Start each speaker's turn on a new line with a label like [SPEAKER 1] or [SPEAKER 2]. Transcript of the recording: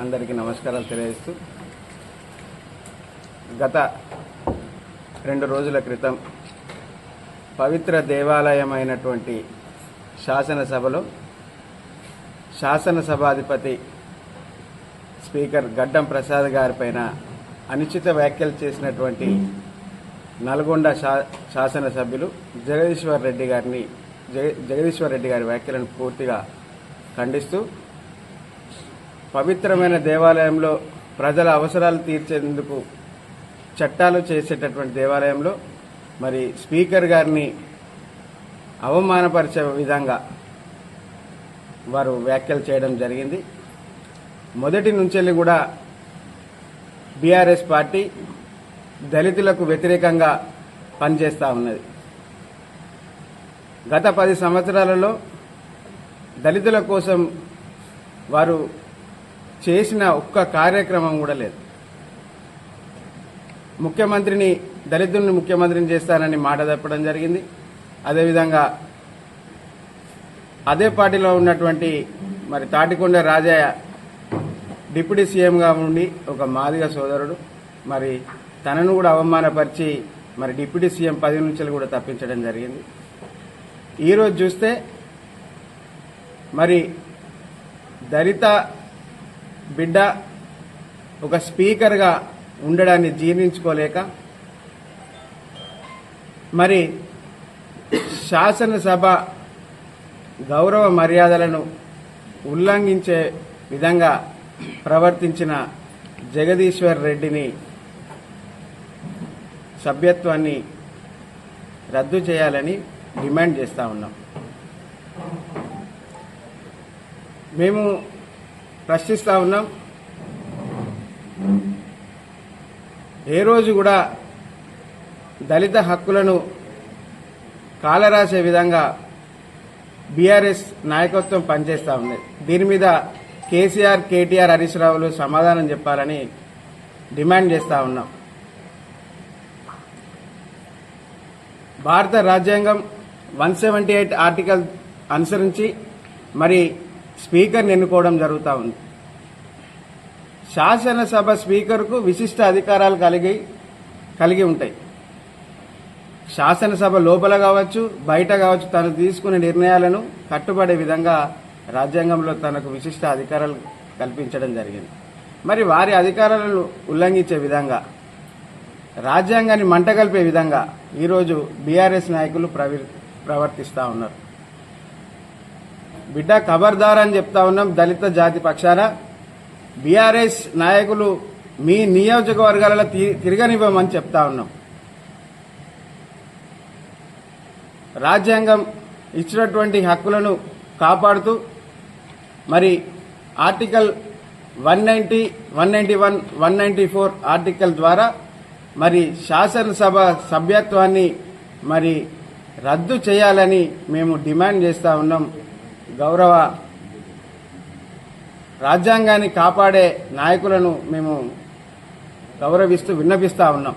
[SPEAKER 1] అందరికీ నమస్కారాలు తెలియజేస్తూ గత రెండు రోజుల క్రితం పవిత్ర దేవాలయమైనటువంటి శాసనసభలో శాసనసభాధిపతి స్పీకర్ గడ్డం ప్రసాద్ గారిపైన అనుచిత వ్యాఖ్యలు చేసినటువంటి నల్గొండ శా శాసనసభ్యులు జగదీశ్వర్ రెడ్డి గారిని జగ జగదీశ్వర్ రెడ్డి గారి వ్యాఖ్యలను పూర్తిగా ఖండిస్తూ పవిత్రమైన దేవాలయంలో ప్రజల అవసరాలు తీర్చేందుకు చట్టాలు చేసేటటువంటి దేవాలయంలో మరి స్పీకర్ గారిని అవమానపరిచే విధంగా వారు వ్యాఖ్యలు చేయడం జరిగింది. మొదటి నుంచి కూడా బీఆర్ఎస్ పార్టీ దళితులకు వ్యతిరేకంగా పనిచేస్తూ ఉన్నది. గత పది సంవత్సరాలలో దళితుల కోసం వారు చేసిన ఒక్క కార్యక్రమం కూడా లేదు. ముఖ్యమంత్రిని దళితుల్ని ముఖ్యమంత్రిని చేస్తానని మాట తప్పడం జరిగింది. అదేవిధంగా అదే పార్టీలో ఉన్నటువంటి మరి తాటికొండ రాజయ్య డిప్యూటీ సీఎంగా ఉండి ఒక మాదిగ సోదరుడు. మరి తనను కూడా అవమానపరిచి మరి డిప్యూటీ సీఎం పదవి నుంచి కూడా తప్పించడం జరిగింది. ఈరోజు చూస్తే మరి దళిత బిడ్డ ఒక స్పీకర్గా ఉండడాన్ని జీర్ణించుకోలేక మరి శాసనసభ గౌరవ మర్యాదలను ఉల్లంఘించే విధంగా ప్రవర్తించిన జగదీశ్వర్ రెడ్డిని సభ్యత్వాన్ని రద్దు చేయాలని డిమాండ్ చేస్తా ఉన్నాం. మేము ప్రశ్నిస్తా ఉన్నాం. ఏ రోజు కూడా దళిత హక్కులను కాలరాసే విధంగా బీఆర్ఎస్ నాయకత్వం పనిచేస్తూ ఉంది. దీని మీద కేసీఆర్ కేటీఆర్ హరీష్ రావులు సమాధానం చెప్పాలని డిమాండ్ చేస్తూ ఉన్నాం. భారత రాజ్యాంగం వన్ సెవెంటీ ఎయిట్ ఆర్టికల్ అనుసరించి మరి స్పీకర్ని ఎన్నుకోవడం జరుగుతూ ఉంది. శాసనసభ స్పీకర్కు విశిష్ట అధికారాలు కలిగి కలిగి ఉంటాయి. శాసనసభ లోపల కావచ్చు బయట కావచ్చు తను తీసుకునే నిర్ణయాలను కట్టుబడే విధంగా రాజ్యాంగంలో తనకు విశిష్ట అధికారాలు కల్పించడం జరిగింది. మరి వారి అధికారాలను ఉల్లంఘించే విధంగా రాజ్యాంగాన్ని మంటగలిపే విధంగా ఈరోజు బీఆర్ఎస్ నాయకులు ప్రవి- ప్రవర్తిస్తూ ఉన్నారు. బిడ్డ ఖబర్దార్ అని చెప్తా ఉన్నాం దళిత జాతి పక్షాన. బీఆర్ఎస్ నాయకులు మీ నియోజకవర్గాలలో తి- తిరగనివ్వమని చెప్తా ఉన్నాం. రాజ్యాంగం ఇచ్చినటువంటి హక్కులను కాపాడుతూ మరి article one ninety one ninety one one ninety four article ద్వారా మరి శాసనసభ సభ్యత్వాన్ని మరి రద్దు చేయాలని మేము డిమాండ్ చేస్తా ఉన్నాం. గౌరవ రాజ్యాంగాన్ని కాపాడే నాయకులను మేము గౌరవిస్తూ విన్నపిస్తా ఉన్నాం.